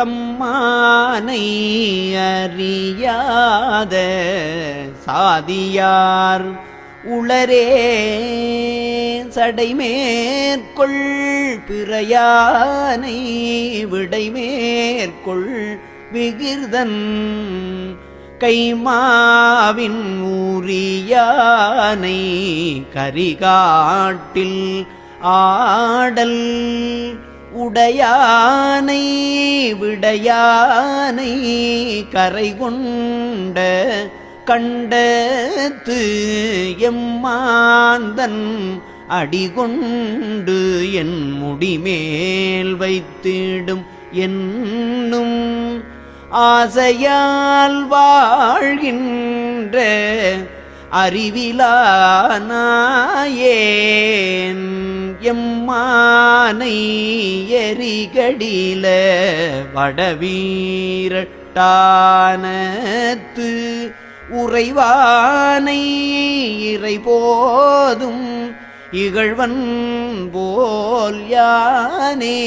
தம்மானை அறியாத சாதியார் உளரே சடைமேற்கொள் பிறையானை விடைமேற்கொள் விகிர்தன் கைமாவின் ஊரியானை கரிகாட்டில் ஆடல் உடையானை விடையானை கரை கொண்ட கண்டத்து எம்மாந்தன் அடிகொண்டு என் முடிமேல் வைத்திடும் என்னும் ஆசையால் வாழ்கின்ற அறிவிலானாயேன். எம்மானை எரிகடில வடவீரட்டானத்து உறைவானை இறை போதும் இகழ்வன் போல் யானே.